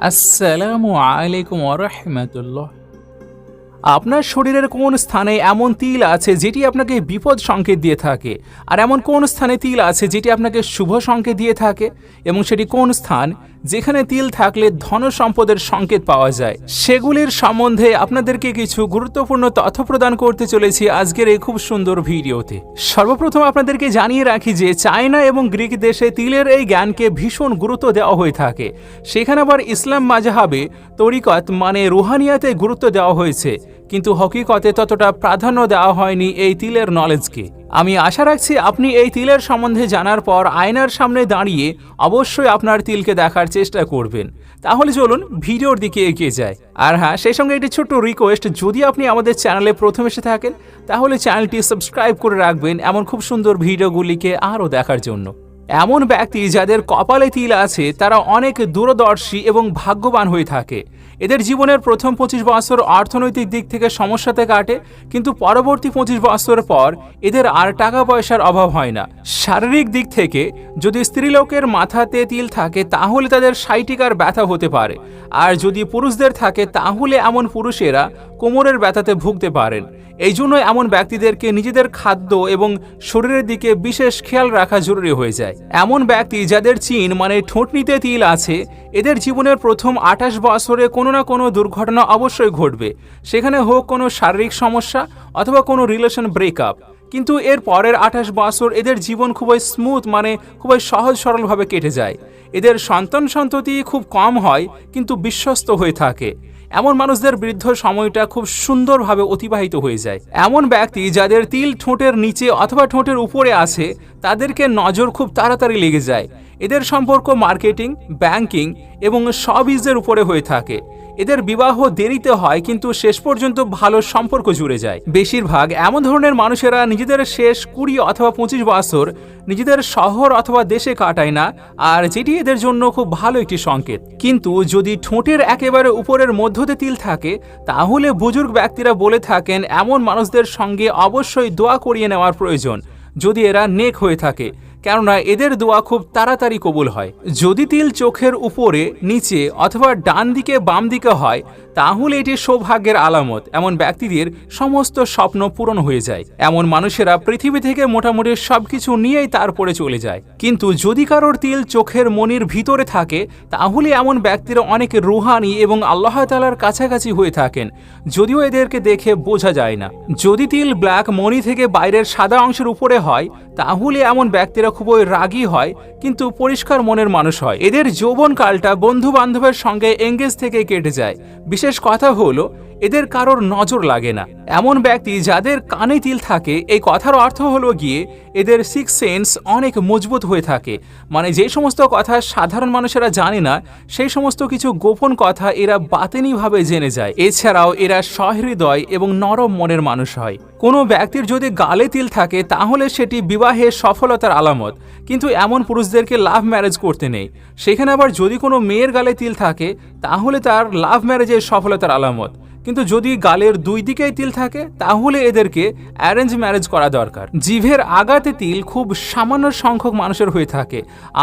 আসসালামু আলাইকুম ওরহমতুল্লাহ আপনার শরীরের কোন স্থানে এমন তিল আছে যেটি আপনাকে বিপদ সংকেত দিয়ে থাকে? আর এমন কোন স্থানে তিল আছে যেটি আপনাকে শুভ সংকেত দিয়ে থাকে? এবং সেটি কোন স্থান? যেখানে তিল থাকলে ধন সম্পদের সংকেত পাওয়া যায়। সেগুলির সম্বন্ধে আপনাদেরকে কিছু গুরুত্বপূর্ণ তথ্য প্রদান করতে চলেছি আজকের এই খুব সুন্দর ভিডিওতে। সর্বপ্রথম আপনাদেরকে জানিয়ে রাখি যে চায়না এবং গ্রিক দেশে তিলের এই জ্ঞানকে ভীষণ গুরুত্ব দেওয়া হয়ে থাকে। সেখানে আবার ইসলাম মাজাহাবে তরিকত মানে রুহানিয়াতে গুরুত্ব দেওয়া হয়েছে। কিন্তু হকিকতে ততটা প্রাধান্য দেওয়া হয়নি এই তিলের নলেজকে আমি আশা রাখছি আপনি এই তিলের সম্বন্ধে জানার পর আয়নার সামনে দাঁড়িয়ে অবশ্যই আপনার তিলকে দেখার চেষ্টা করবেন। তাহলে চলুন ভিডিওর দিকে এগিয়ে যায় আর হ্যাঁ সেই সঙ্গে একটি ছোট্ট রিকোয়েস্ট যদি আপনি আমাদের চ্যানেলে প্রথম এসে থাকেন, তাহলে চ্যানেলটি সাবস্ক্রাইব করে রাখবেন এমন খুব সুন্দর ভিডিওগুলিকে আরও দেখার জন্য। এমন ব্যক্তি যাদের কপালে তিল আছে, তারা অনেক দূরদর্শী এবং ভাগ্যবান হয়ে থাকে। এদের জীবনের প্রথম পঁচিশ বছর অর্থনৈতিক দিক থেকে সমস্যাতে কাটে, কিন্তু পরবর্তী পঁচিশ বছর পর এদের আর টাকা পয়সার অভাব হয় না। শারীরিক দিক থেকে যদি স্ত্রীলোকের মাথাতে তিল থাকে, তাহলে তাদের সাইটিকার ব্যথা হতে পারে। আর যদি পুরুষদের থাকে, তাহলে এমন পুরুষেরা কোমরের ব্যথাতে ভুগতে পারেন। এই জন্য এমন ব্যক্তিদেরকে নিজেদের খাদ্য এবং শরীরের দিকে বিশেষ খেয়াল রাখা জরুরি হয়ে যায়। এমন ব্যক্তি যাদের চিন মানে ঠোঁটনিতে তিল আছে, এদের জীবনের প্রথম আঠাশ বছরে কোনো না কোনো দুর্ঘটনা অবশ্যই ঘটবে। সেখানে হোক কোনো শারীরিক সমস্যা অথবা কোনো রিলেশন ব্রেকআপ কিন্তু এর পরের আঠাশ বছর এদের জীবন খুবই স্মুথ মানে খুবই সহজ সরলভাবে কেটে যায়। এদের সন্তান সন্ততি খুব কম হয়, কিন্তু বিশ্বস্ত হয়ে থাকে। এমন মানুষদের বৃদ্ধ সময়টা খুব সুন্দরভাবে অতিবাহিত হয়ে যায়। এমন ব্যক্তি যাদের তিল ঠোঁটের নিচে অথবা ঠোঁটের উপরে আছে, তাদেরকে নজর খুব তাড়াতাড়ি লেগে যায়। এদের সম্পর্ক মার্কেটিং ব্যাংকিং এবং সবিজের উপরে হয়ে থাকে। এদের বিবাহ দেরিতে হয়, কিন্তু শেষ পর্যন্ত ভালো সম্পর্ক জুড়ে যায়। বেশিরভাগ এমন ধরনের মানুষেরা নিজেদের শেষ কুড়ি অথবা পঁচিশ বছর নিজেদের শহর অথবা দেশে কাটায় না, আর যেটি এদের জন্য খুব ভালো একটি সংকেত। কিন্তু যদি ঠোঁটের একেবারে উপরের মধ্যতে তিল থাকে, তাহলে বুজুর্গ ব্যক্তিরা বলে থাকেন, এমন মানুষদের সঙ্গে অবশ্যই দোয়া করিয়ে নেওয়ার প্রয়োজন, যদি এরা নেক হয়ে থাকে। কেননা এদের দোয়া খুব তাড়াতাড়ি কবুল হয়। যদি তিল চোখের উপরে, নিচে অথবা ডান দিকে, বাম দিকে হয়, তাহলে এটি সৌভাগ্যের আলামত, এমন ব্যক্তিদের সমস্ত স্বপ্ন পূরণ হয়ে যায়। এমন মানুষেরা পৃথিবী থেকে মোটামুটি সবকিছু নিয়েই তারপরে চলে যায়। কিন্তু যদি কারোর তিল চোখের মনির ভিতরে থাকে, তাহলে এমন ব্যক্তিরা অনেক রুহানি এবং আল্লাহ তালার কাছাকাছি হয়ে থাকেন, যদিও এদেরকে দেখে বোঝা যায় না। যদি তিল ব্ল্যাক মণি থেকে বাইরের সাদা অংশের উপরে হয়, তাহলে এমন ব্যক্তিরা খুবই রাগী হয়, কিন্তু পরিষ্কার মনের মানুষ হয়। এদের যৌবনকালটা বন্ধু বান্ধবের সঙ্গে এঙ্গেজ থেকে কেটে যায়। বিশেষ কথা হলো এদের কারোর নজর লাগে না। এমন ব্যক্তি যাদের কানে তিল থাকে, এই কথার অর্থ হলো গিয়ে এদের সিক্স সেন্স অনেক মজবুত হয়ে থাকে। মানে যে সমস্ত কথা সাধারণ মানুষেরা জানে না, সেই সমস্ত কিছু গোপন কথা এরা বাতেনিভাবে জেনে যায়। এছাড়াও এরা সহৃদয় এবং নরম মনের মানুষ হয়। কোনো ব্যক্তির যদি গালে তিল থাকে, তাহলে সেটি বিবাহে সফলতার আলামত। কিন্তু এমন পুরুষদেরকে লাভ ম্যারেজ করতে নেই। সেখানে আবার যদি কোনো মেয়ের গালে তিল থাকে, তাহলে তার লাভ ম্যারেজের সফলতার আলামত। কিন্তু যদি গালের দুই দিকেই তিল থাকে, তাহলে এদেরকে অ্যারেঞ্জ ম্যারেজ করা দরকার। জিভের আগাতে তিল খুব সামান্য সংখ্যক মানুষের হয়ে থাকে,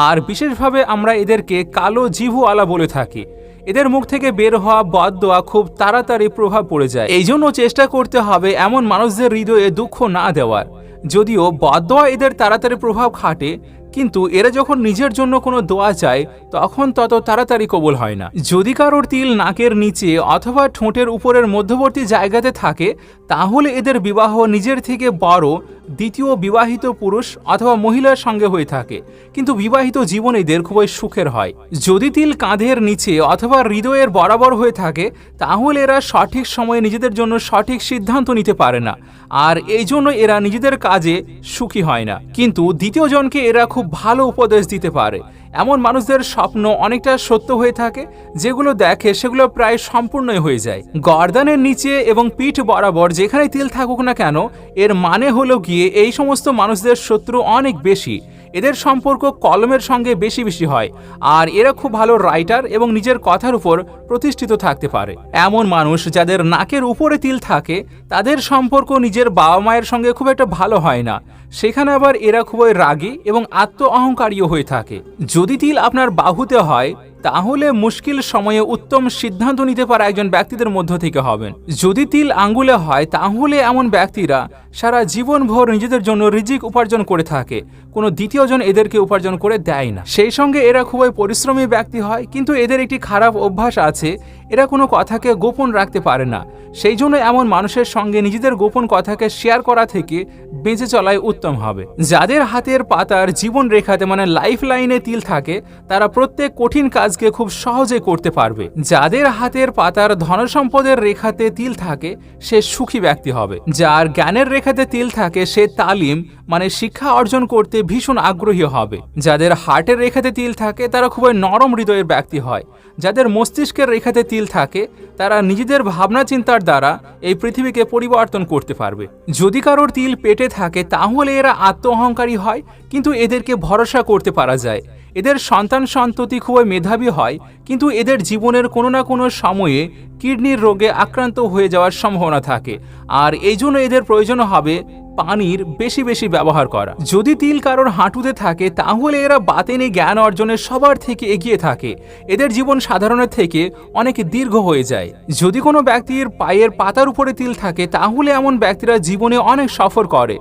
আর বিশেষভাবে আমরা এদেরকে কালো জিভুওয়ালা বলে থাকি। এদের মুখ থেকে বের হওয়া বদদোয়া খুব তাড়াতাড়ি প্রভাব পড়ে যায়। এই জন্য চেষ্টা করতে হবে এমন মানুষদের হৃদয়ে দুঃখ না দেওয়ার। যদিও বদদোয়া এদের তাড়াতাড়ি প্রভাব খাটে কিন্তু এরা যখন নিজের জন্য কোনো দোয়া চায়, তখন তত তাড়াতাড়ি কবুল হয় না। যদি কারোর তিল নাকের নিচে অথবা ঠোঁটের উপরের মধ্যবর্তী জায়গাতে থাকে, তাহলে এদের বিবাহ নিজের থেকে বড়, দ্বিতীয় বিবাহিত পুরুষ অথবা মহিলার সঙ্গে হয়ে থাকে। কিন্তু বিবাহিত জীবন এদের খুবই সুখের হয়। যদি তিল কাঁধের নিচে অথবা হৃদয়ের বরাবর হয়ে থাকে, তাহলে এরা সঠিক সময়ে নিজেদের জন্য সঠিক সিদ্ধান্ত নিতে পারে না। আর এই জন্য এরা নিজেদের কাজে সুখী হয় না। কিন্তু দ্বিতীয় জনকে এরা খুব ভালো উপদেশ দিতে পারে। এমন মানুষদের স্বপ্ন অনেকটা সত্য হয়ে থাকে, যেগুলো দেখে সেগুলো প্রায় সম্পূর্ণই হয়ে যায়। গর্দানের নিচে এবং পিঠ বরাবর যেখানে তিল থাকুক না কেন, এর মানে হলো গিয়ে এই সমস্ত মানুষদের শত্রু অনেক বেশি। এদের সম্পর্ক কলমের সঙ্গে বেশি বেশি হয়, আর এরা খুব ভালো রাইটার এবং নিজের কথার উপর প্রতিষ্ঠিত থাকতে পারে। এমন মানুষ যাদের নাকের উপরে তিল থাকে, তাদের সম্পর্ক নিজের বাবা মায়ের সঙ্গে খুব একটা ভালো হয় না। সেখানে আবার এরা খুবই রাগী এবং আত্ম অহংকারীও হয়ে থাকে। যদি তিল আপনার বাহুতে হয় তাহলে মুশকিল সময়ে উত্তম সিদ্ধান্ত নিতে পারা একজন ব্যক্তিদের মধ্য থেকে হবেন। যদি তিল আঙ্গুলে হয়, তাহলে এমন ব্যক্তিরা সারা জীবনভর নিজেদের জন্য রিজিক উপার্জন করে থাকে। কোনো দ্বিতীয়জন এদেরকে উপার্জন করে দেয় না। সেই সঙ্গে এরা খুবই পরিশ্রমী ব্যক্তি হয়, কিন্তু এদের একটি খারাপ অভ্যাস আছে, এরা কোনো কথাকে গোপন রাখতে পারে না। সেই জন্য এমন মানুষের সঙ্গে নিজেদের গোপন কথাকে শেয়ার করা থেকে বেঁচে চলাই উত্তম হবে। যাদের হাতের পাতার জীবন রেখাতে মানে লাইফ লাইনে তিল থাকে, তারা প্রত্যেক কঠিন কাজকে খুব সহজে করতে পারবে। যাদের হাতের পাতার ধনসম্পদের রেখাতে তিল থাকে, সে সুখী ব্যক্তি হবে। যার জ্ঞানের রেখাতে তিল থাকে, সে তালিম মানে শিক্ষা অর্জন করতে ভীষণ আগ্রহী হবে। যাদের হার্টের রেখাতে তিল থাকে, তারা খুবই নরম হৃদয়ের ব্যক্তি হয়। যাদের মস্তিষ্কের রেখাতে তিল থাকে, তারা নিজেদের ভাবনা চিন্তার দ্বারা এই পৃথিবীকে পরিবর্তন করতে পারবে। যদি কারোর তিল পেটে থাকে, তাহলে এরা আত্ম অহংকারী হয়, কিন্তু এদেরকে ভরসা করতে পারা যায়। এদের সন্তান সন্ততি খুবই মেধাবী হয়, কিন্তু এদের জীবনের কোনো না কোনো সময়ে কিডনির রোগে আক্রান্ত হয়ে যাওয়ার সম্ভাবনা থাকে। আর এই জন্য এদের প্রয়োজন হবে পানির বেশি বেশি ব্যবহার করা। যদি তিল কারোর হাঁটুতে থাকে, তাহলে এরা বাতেনে জ্ঞান অর্জনে সবার থেকে এগিয়ে থাকে। এদের জীবন সাধারণের থেকে অনেক দীর্ঘ হয়ে যায়। যদি কোনো ব্যক্তির পায়ের পাতার উপরে তিল থাকে, তাহলে এমন ব্যক্তিরা জীবনে অনেক সফর করে।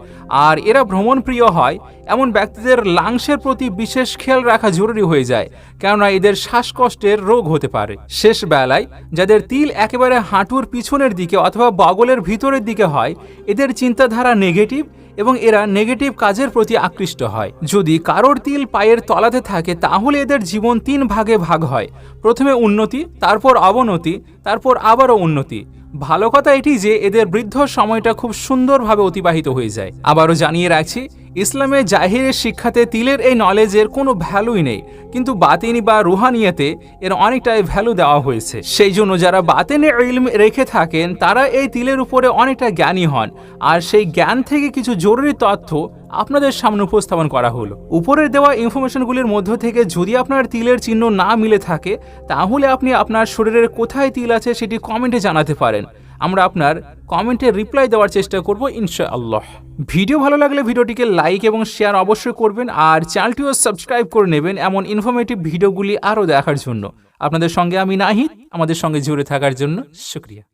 আর এরা ভ্রমণ প্রিয় হয়, এমন ব্যক্তিদের লাংসের প্রতি বিশেষ খেয়াল রাখা জরুরি হয়ে যায়, কেননা এদের শ্বাসকষ্টের রোগ হতে পারে। শেষ বেলায়, যাদের তিল একেবারে হাঁটুর পিছনের দিকে অথবা বগলের ভিতরের দিকে হয়, এদের চিন্তাধারা নেগেটিভ এবং এরা নেগেটিভ কাজের প্রতি আকৃষ্ট হয়। যদি কারোর তিল পায়ের তলাতে থাকে, তাহলে এদের জীবন তিন ভাগে ভাগ হয়। প্রথমে উন্নতি, তারপর অবনতি তারপর আবারও উন্নতি। ভালো কথা এটি যে এদের বৃদ্ধ সময়টা খুব সুন্দরভাবে অতিবাহিত হয়ে যায়। আবারও জানিয়ে রাখছি, ইসলামে জাহিরের শিক্ষাতে তিলের এই নলেজের কোনো ভ্যালুই নেই। কিন্তু বাতিনি বা রুহানিয়াতে এর অনেকটাই ভ্যালু দেওয়া হয়েছে। সেই জন্য যারা বাতেনে ইলম রেখে থাকেন, তারা এই তিলের উপরে অনেকটা জ্ঞানী হন। আর সেই জ্ঞান থেকে কিছু জরুরি তথ্য আপনাদের সামনে উপস্থাপন করা হলো। উপরের দেওয়া ইনফরমেশনগুলির মধ্য থেকে যদি আপনার তিলের চিহ্ন না মিলে থাকে, তাহলে আপনি আপনার শরীরের কোথায় তিল আছে সেটি কমেন্টে জানাতে পারেন। আমরা আপনার কমেন্টে রিপ্লাই দেওয়ার চেষ্টা করব ইনশাআল্লাহ। ভিডিও ভালো লাগলে ভিডিওটিকে লাইক এবং শেয়ার অবশ্যই করবেন আর চ্যানেলটিও সাবস্ক্রাইব করে নেবেন এমন ইনফরমেটিভ ভিডিওগুলি আরও দেখার জন্য। আপনাদের সঙ্গে আমি নাহিদ, আমাদের সঙ্গে জুড়ে থাকার জন্য শুক্রিয়া।